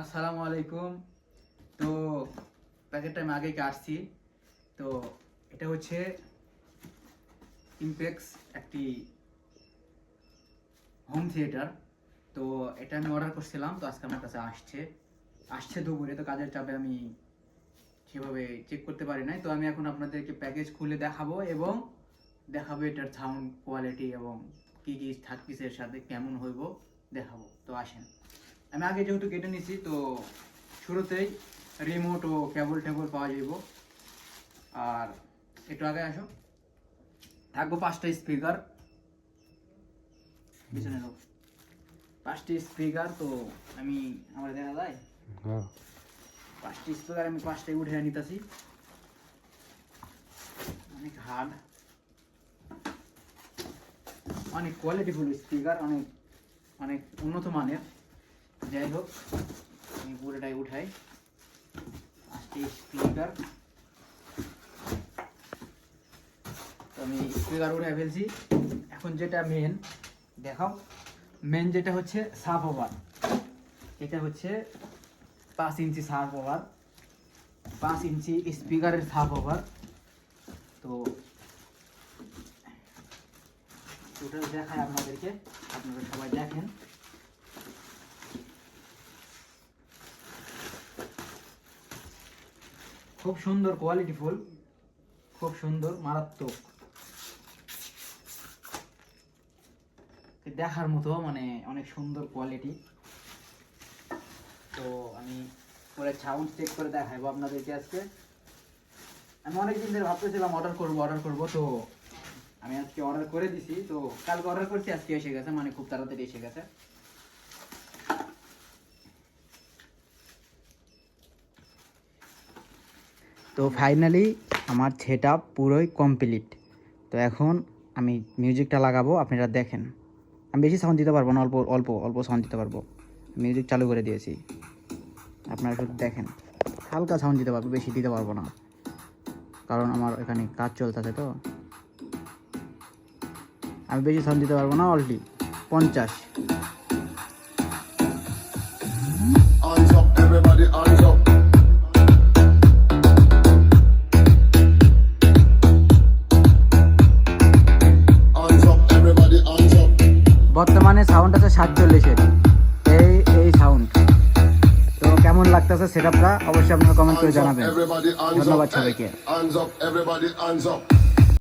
আসসালামু আলাইকুম। তো প্যাকেটটা আমি আগেই কাটছি তো এটা হচ্ছে ইমপেক্স একটি হোম থিয়েটার তো এটা আমি অর্ডার করছিলাম, তো আজকে আমার কাছে আসছে। আসছে দুপুরে, তো কাজের চাপে আমি সেভাবে চেক করতে পারি নাই। তো আমি এখন আপনাদেরকে প্যাকেজ খুলে দেখাবো এবং দেখাবো এটার সাউন্ড কোয়ালিটি এবং কী কী থাকছে এর সাথে, কেমন হইব দেখাবো। তো আসেন। আমি আগে যেহেতু কেটে নিছি তো শুরুতেই রিমোট ও কেবল টেবল পাওয়া যাইব। আর একটু আগে আসো। থাকব পাঁচটা স্পিকার পিছনে লোক পাঁচটি স্পিকার তো আমি আমার দেখা যায়? হ্যাঁ। পাঁচটি স্পিকার আমি পাঁচটাই উঠে নিতেছি। অনেক হার্ড অনেক কোয়ালিটিফুল স্পিকার অনেক অনেক উন্নত মানের। যাই হোক আমি পুরোটাই উঠাই। পাঁচটি স্পিকার তো আমি স্পিকার উঠে ফেলছি। এখন যেটা মেন দেখাও। মেন যেটা হচ্ছে সাফ ওভার এটা হচ্ছে পাঁচ ইঞ্চি সাফ ওভার পাঁচ ইঞ্চি স্পিকারের সাফ ওভার তো ওটা দেখায় আপনাদেরকে। আপনারা সবাই দেখেন। খুব সুন্দর কোয়ালিটি ফুল। খুব সুন্দর, মারাত্মক। দেখার মতো মানে অনেক সুন্দর কোয়ালিটি তো আমি পরে সাউন্ড চেক করে দেখাবো আপনাদেরকে আজকে। আমি অনেকদিন ধরে ভাবতেছিলাম অর্ডার করব অর্ডার করব, তো আমি আজকে অর্ডার করে দিছি। তো কালকে অর্ডার করছি, আজকে এসে গেছে মানে খুব তাড়াতাড়ি এসে গেছে। তো ফাইনালি আমার সেট পুরোই কমপ্লিট তো এখন আমি মিউজিকটা লাগাবো, আপনারা দেখেন। আমি বেশি সাউন্ড দিতে পারব না, অল্প অল্প অল্প সাউন্ড দিতে পারব। মিউজিক চালু করে দিয়েছি। আপনারা শুধু দেখেন। হালকা সাউন্ড দিতে পারব, বেশি দিতে পারব না। কারণ আমার এখানে কাজ চলতেছে তো। আমি বেশি সাউন্ড দিতে পারব না অলরেডি পঞ্চাশ। বর্তমানে সাউন্ড আছে সাতচল্লিশের। এই এই সাউন্ড তো কেমন লাগতেছে সেট আপটা অবশ্যই আপনারা কমেন্ট করে জানাবেন। ধন্যবাদ সবাইকে।